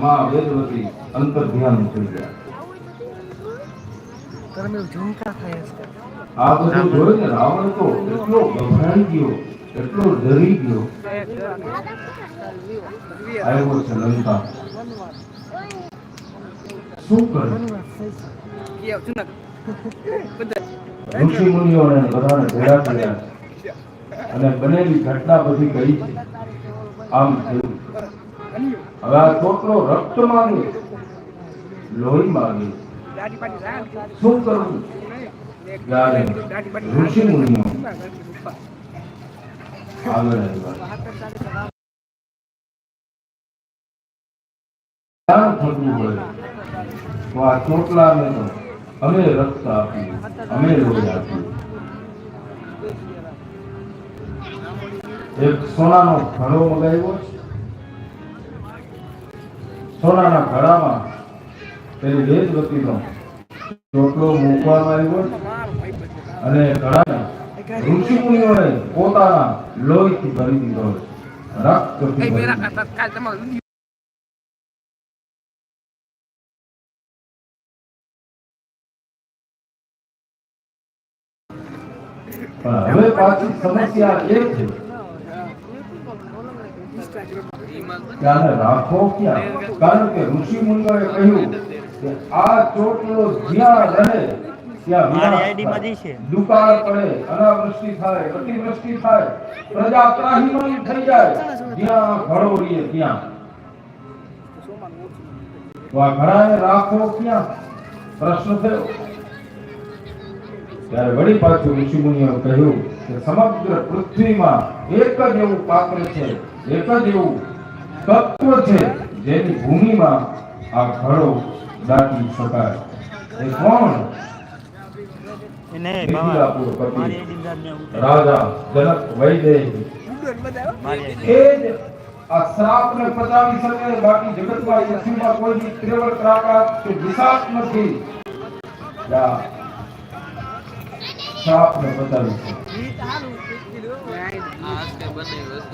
માં વેદવતી અંતર ધ્યાન થઈ ગયા. તમે ઝુમકા થાય છે. આ બધું જોઈને રાવણ તો એટલો ગભરાઈ ગયો એટલો ડરી ગયો. આવ્યો છે લંકા. શું કરે? ઋષિ મુનિઓને બધાને ભેગા કર્યા. અને બનેલી ઘટના બધી કહી છે. આમ થયું. હવે આ છોકરો રક્ત માંગે, લોહી માંગે. શું કરવું? ઋષિ મુનિઓ થતું હોય તો આ અમે રક્ત આપ્યું અમે લોહી આપ્યું એક સોનાનો ઘડો મગાવ્યો છે. સોનાના ઘડામાં પેલી વેદવતીનો ચોટલો મૂકવામાં આવ્યો અને ઘડાને ઋષિ મુનિઓએ પોતાના લોહીથી ભરી દીધો રક્તથી ભરી હવે પાછી સમસ્યા એ છે આને રાખો ક્યાં કારણ કે ઋષિ મુનિઓએ કહ્યું કે આ ચોટલો જ્યાં રહે ત્યાં. દુકાળ પડે અનાવૃષ્ટિ થાય અતિવૃષ્ટિ થાય પ્રજા ત્રાહિમામ થઈ જાય જ્યાં ઘડો રહીએ ત્યાં. તો આ ઘડાને રાખો ક્યાં? પ્રશ્ન થયો ત્યારે વળી પાછું ઋષિમુનિઓએ કહ્યું કે સમગ્ર પૃથ્વીમાં એક જ એવું પાત્ર છે એક જ એવું તત્વ છે જેની ભૂમિમાં આ ઘડો દાટી શકાય. એ કોણ. રાજા જનક વૈદેહી. એ આ શ્રાપને પચાવી શકે બાકી જગતમાં પૃથ્વીમાં કોઈ ત્રેવડ ત્રાકાત કે વિશાખ નથી. શ્રાપને શકે.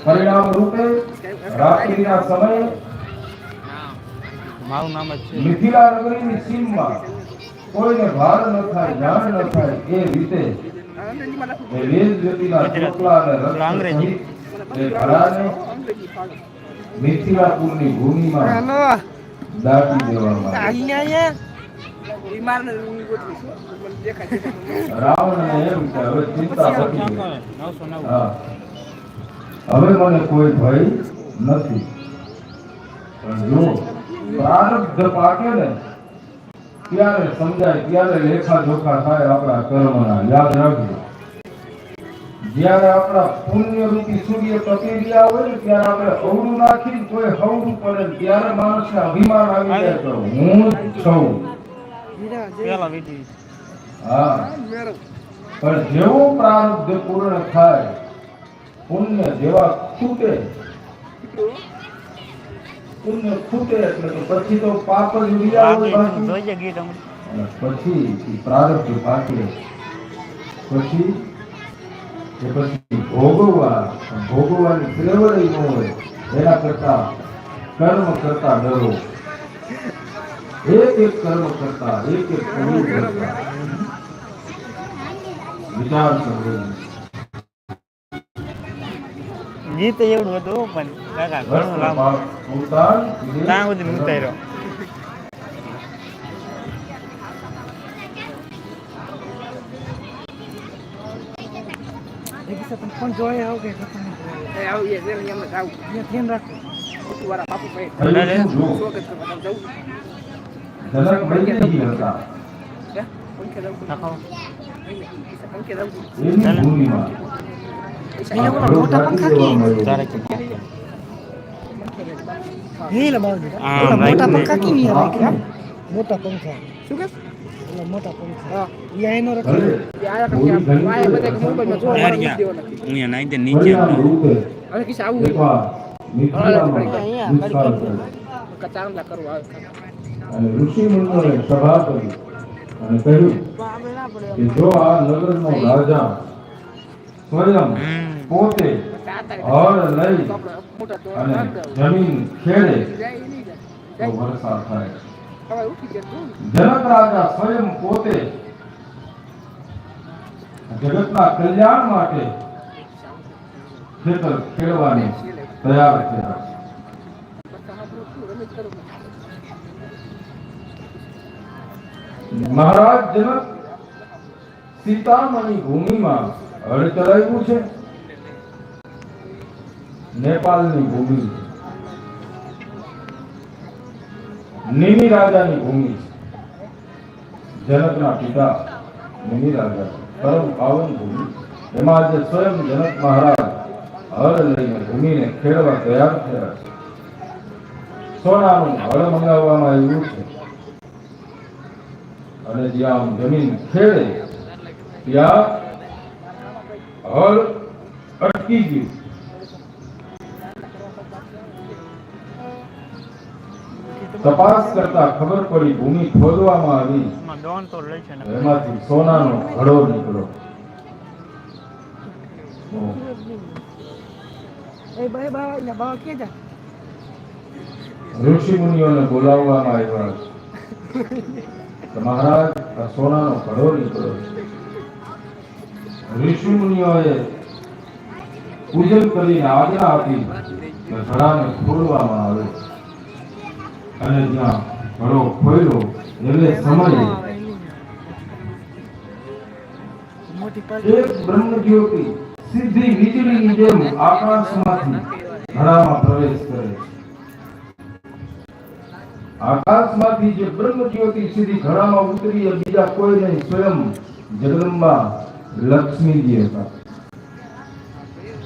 પરિણામ રૂપે રાત્રિના સમયે મારું નામ છે મિથિલા નગરીની સીમમાં કોઈને ભાર ન થાય જાણ ન થાય એ રીતે એ વેદ જ્યોતિના ચોટલા અને રત્ન એ ઘડાને મિથિલાપુરની ભૂમિમાં દાટી દેવામાં આવ્યા. એમ કે હવે ચિંતા પતી મને કોઈ ભય નથી. પણ જો પ્રારબ્ધ પાકે ને ત્યારે સમજાય ત્યારે લેખા જોખા થાય આપણા કર્મના. યાદ રાખજો. જ્યારે આપણા પુણ્ય રૂપી સૂર્ય તપી ગયા હોય ને ત્યારે આપણે અવળું નાખી કોઈ હવડું પડે ને ત્યારે માણસને અભિમાન આવી જાય તો હું છું. પેલા વીટી. હા. પણ જેવું પ્રારબ્ધ પૂર્ણ થાય પુણ્ય જેવા ખૂટે પુણ્ય ખૂટે એટલે કે પછી તો પાપ જ બાકી પછી પ્રારબ્ધ પાકે પછી કે પછી ભોગવવા ભોગવવાની ફ્લેવર ન હોય. એના કરતા કર્મ કરતા ડરો. એક એક કર્મ કરતા એક એક કર્મ કરતા વિચાર કરવો ગીત એવડું હતું પણ કાકા ઘણું લાંબુ ઉતાર ત્યાં સુધી હું ઉતાર્યો પણ જોઈએ આવું કે ધ્યાન રાખો જનક વૈદ્યજી હતા નાખો એની ભૂમિમાં અહીંયા ઓલા મોટા પંખા શું કે મોટા પંખા એનો હું નાઈ દે નીચે અહીંયા, પડ્યો. અને ઋષિ સભા કરી અને કહ્યું કે જો આ નગરનો રાજા સ્વયં પોતે હળ લઈ અને જમીન ખેડે તો વરસાદ થાય. જનક રાજા સ્વયં પોતે જગતના કલ્યાણ માટે ખેતર ખેડવાની તૈયાર થયા. મહારાજ જનક સીતામણી ભૂમિમાં હળ ચલાવ્યું છે. નેપાળની ભૂમિ. નિમિ રાજાની ભૂમિ. જનકના પિતા નિમિ રાજા. પરમ પાવન ભૂમિ. એમાં આજે સ્વયં જનક મહારાજ હળ લઈને ભૂમિને ખેડવા તૈયાર થયા છે. સોનાનું હળ મંગાવવામાં આવ્યું છે. અને જ્યાં જમીન ખેડે ત્યાં હળ અટકી ગયું. તપાસ કરતા ખબર પડી ભૂમિ ખોદવામાં આવી. એમાં ડોન તો લે છે ને. એમાંથી સોનાનો ઘડો નીકળ્યો. ઋષિ મુનિઓને બોલાવવામાં આવ્યા. મહારાજ, આ સોનાનો ઘડો નીકળ્યો છે. ઋષિ મુનિઓએ પૂજન કરીને આજ્ઞા આપી કે ઘડાને ખોલવામાં આવે અને જ્યાં ઘડો ખોલ્યો એટલે સમયે એક બ્રહ્મજ્યોતિ સીધી વીજળીની જેમ આકાશમાંથી ઘડામાં પ્રવેશ કરે છે આકાશમાંથી જે બ્રહ્મ જ્યોતિ સીધી ઘડામાં ઉતરી બીજા કોઈ નહીં, સ્વયં જગદંબા લક્ષ્મીજી હતા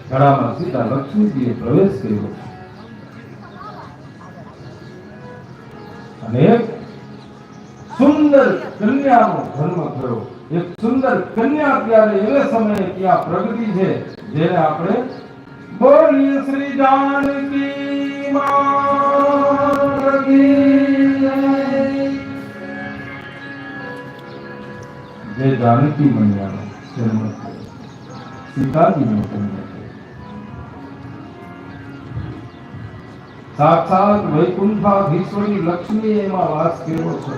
ઘડામાં સીધા લક્ષ્મીજીએ પ્રવેશ કર્યો. અને સુંદર કન્યાનો જન્મ થયો. એક સુંદર કન્યા ત્યારે એ સમયે ત્યાં પ્રગતિ છે, જેને આપણે બોલીએ શ્રી જાનકી જય. જે જાનકી મૈયાનો જન્મ થયો. સીતાજીનો જન્મ થયો સાક્ષાત વૈકુંઠાધીશ્વરી લક્ષ્મી એમાં વાસ કર્યો છે.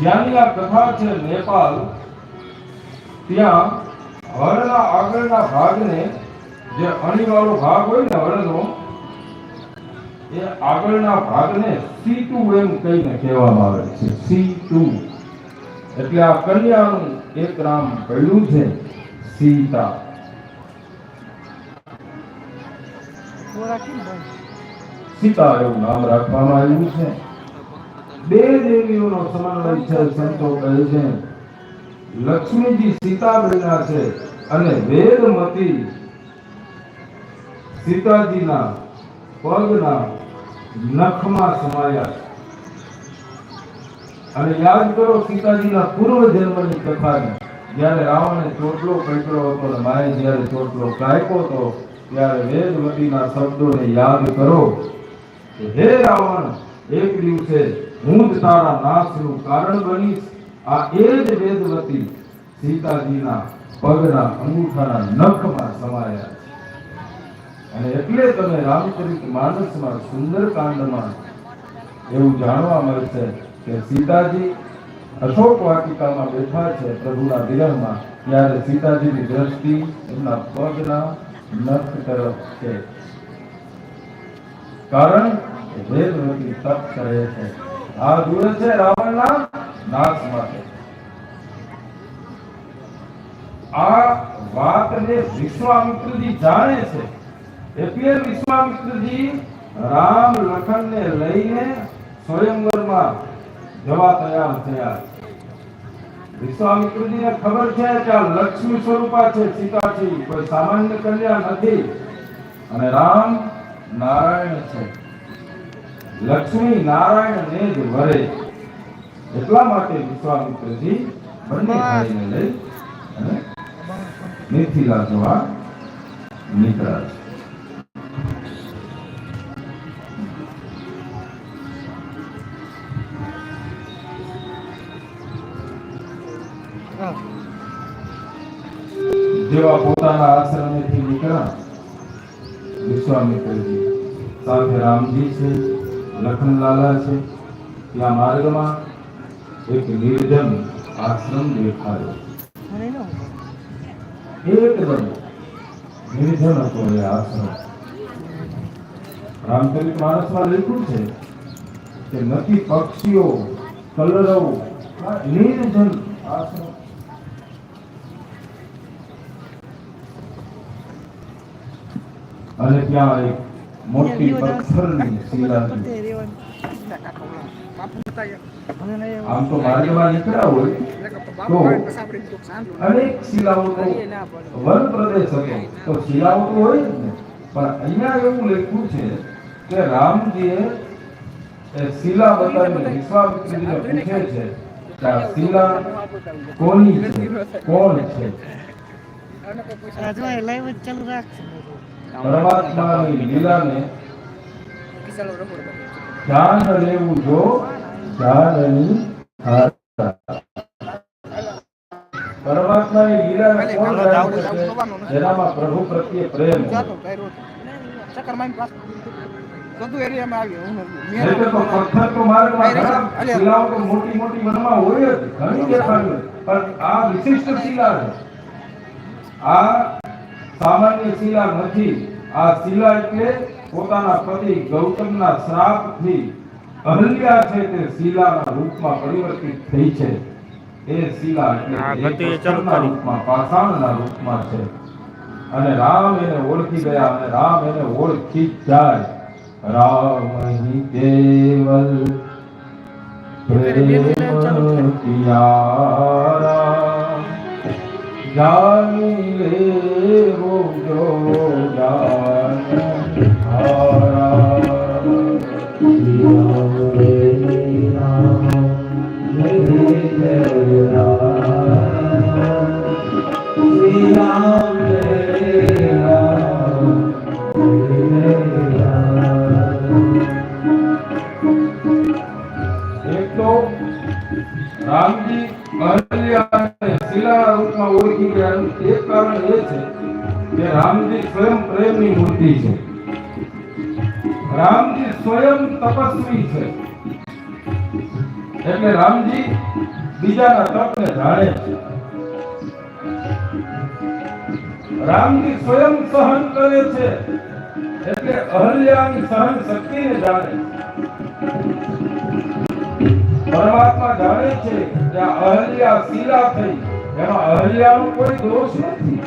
જ્યાંની આ કથા છે નેપાલ, ત્યાં હળના આગળના ભાગને જે અણીવાળો ભાગ હોય ને હળનો એ આગળના ભાગને સી એમ કહીને કહેવામાં આવે છે. સી એટલે આ કન્યાનું એક નામ પડ્યું છે, સીતા. સીતા એવું નામ રાખવામાં આવ્યું છે. બે દેવીઓનો સમન્વય છે સંતો કહે છે, લક્ષ્મીજી સીતા બન્યા છે અને વેદમતી સીતાજીના પગના નખમાં સમાયા. અને યાદ કરો સીતાજીના પૂર્વ જન્મની કથાને. જ્યારે રાવણે ચોટલો પકડ્યો હતો માએ જ્યારે ચોટલો કાપ્યો હતો ત્યારે વેદવતીના શબ્દોને યાદ કરો હે રાવણ, એક દિવસે હું જ તારા નાશનું કારણ બનીશ. આ એ જ વેદવતી સીતાજીના પગના અંગૂઠાના નખમાં સમાયા. અને એટલે તમે રામચરિત માનસમાં સુંદરકાંડમાં એવું જાણવા મળશે કે સીતાજી અશોક વાટિકામાં બેઠા છે પ્રભુના વિરહમાં, ત્યારે સીતાજીની દ્રષ્ટિ એમના પગના નખ તરફ છે. કારણ વેદવતી તપ કરે છે. આ દૂર છે રાવણના નાશ માટે. આ વાતને વિશ્વામિત્રજી જાણે છે. એટલે વિશ્વામિત્રજી રામ લખનને લઈને સ્વયંવરમાં જવા તૈયાર થયા. વિશ્વામિત્રજીને ખબર છે કે આ લક્ષ્મી સ્વરૂપા છે, સીતાજી. કોઈ સામાન્ય કન્યા નથી. અને રામ નારાયણ છે. લક્ષ્મી નારાયણ ને જ વરે. એટલા માટે વિશ્વામિત્રજી બંને ભાઈને લઈ અને મિથિલા જવા નીકળ્યા છે. જેવા પોતાના આશ્રમેથી નીકળ્યા, વિશ્વામિત્રજી. સાથે રામજી છે, લખનલાલા છે, ત્યાં માર્ગમાં એક નિર્જન આશ્રમ દેખાયો. મને ન એકદમ નિર્જન હતો એ આશ્રમ. રામચરિત માનસમાં લખ્યું છે કે નથી પક્ષીઓ, કલરવ, આ નિર્જન આશ્રમ અને ત્યાં એક મોટી પથ્થરની શિલા આમ તો માર્ગમાં નીકળ્યા હોય તો અનેક શિલાઓનો વન પ્રદેશ હતો. તો શિલાઓ તો હોય જ ને. પણ અહીંયા એવું લખ્યું છે કે રામજીએ એ શિલા બતાવીને વિશ્વામિત્રજીને પૂછે છે કે આ શિલા કોની છે? કોણ છે? રાજભાઈ લાઈવ ચાલુ રાખશે. પરમાત્માની લીલાને ધ્યાન લેવું જો ધ્યાનની પરમાત્માની લીલા કોણ જાણી છે? જેનામાં પ્રભુ પ્રત્યે પ્રેમ મોટી મોટી વનમાં હોય જ. ઘણી પણ આ વિશિષ્ટ શિલા છે. આ સામાન્ય શિલા નથી. આ શિલા એટલે પોતાના પતિ ગૌતમના શ્રાપથી અહલ્યા છે તે શિલાના રૂપમાં પરિવર્તિત થઈ છે. એ શિલા એટલે. રૂપમાં પાષાણના રૂપમાં છે. અને રામ એને ઓળખી ગયા અને રામ એને ઓળખી જાય. રામ હિ કેવલ પ્રેમ કિયારા જાની લેવો જો જાન તપસ્વી છે. એટલે રામજી બીજાના તપને જાણે છે. રામજી સ્વયં સહન કરે છે, એટલે અહલ્યાની સહન શક્તિને જાણે પરમાત્મા જાણે છે કે અહલ્યા શીલા થઈ, એમાં અહલ્યાનો કોઈ દોષ નથી.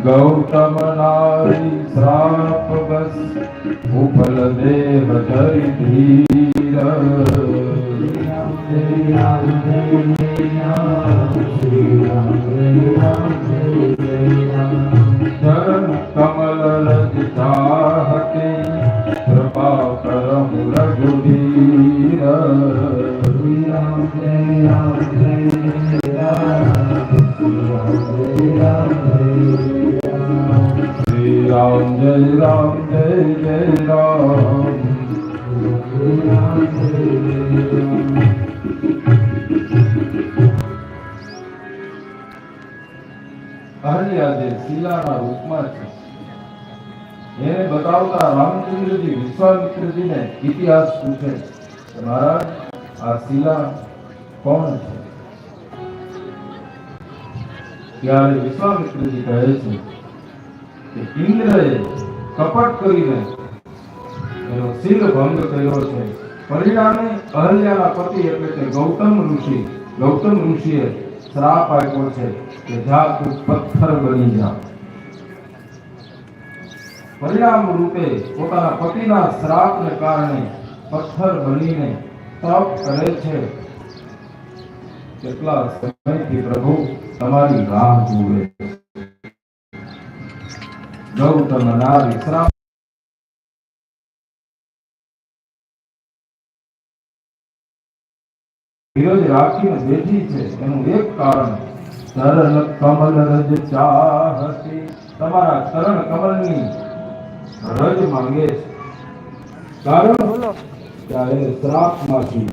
ગૌતમ નારી શ્રાપ બસ ઉપલ દેવ ધરી ચરણ કમલ રજ કૃપા કરમ રઘુવીર શ્રી રામ જય રામ જય જય રામ અહલ્યા જે શિલાના છે એને આ શિલા કોણ છે? ત્યારે વિશ્વામિત્રજી કહે છે કે ઇન્દ્રએ કપટ કરીને શિર ભંગ કર્યો છે. પરિણામે અહલ્યાના પતિ એટલે કે ગૌતમ ઋષિ, ગૌતમ ઋષિએ શ્રાપ આપ્યો છે કે જા તું પથ્થર બની જા. પરિણામ રૂપે પોતાના પતિના શ્રાપને કારણે પથ્થર બનીને તપ કરે છે. કેટલા સમયથી પ્રભુ તમારી રાહ જુએ. ગૌતમ નારી શ્રાપ ધીરજ રાખીને બેઠી છે એનું એક કારણ સરળ કમલ રજ ચાહતી તમારા સરળ કમલની રજ માંગે છે કારણ ત્યારે શ્રાપમાંથી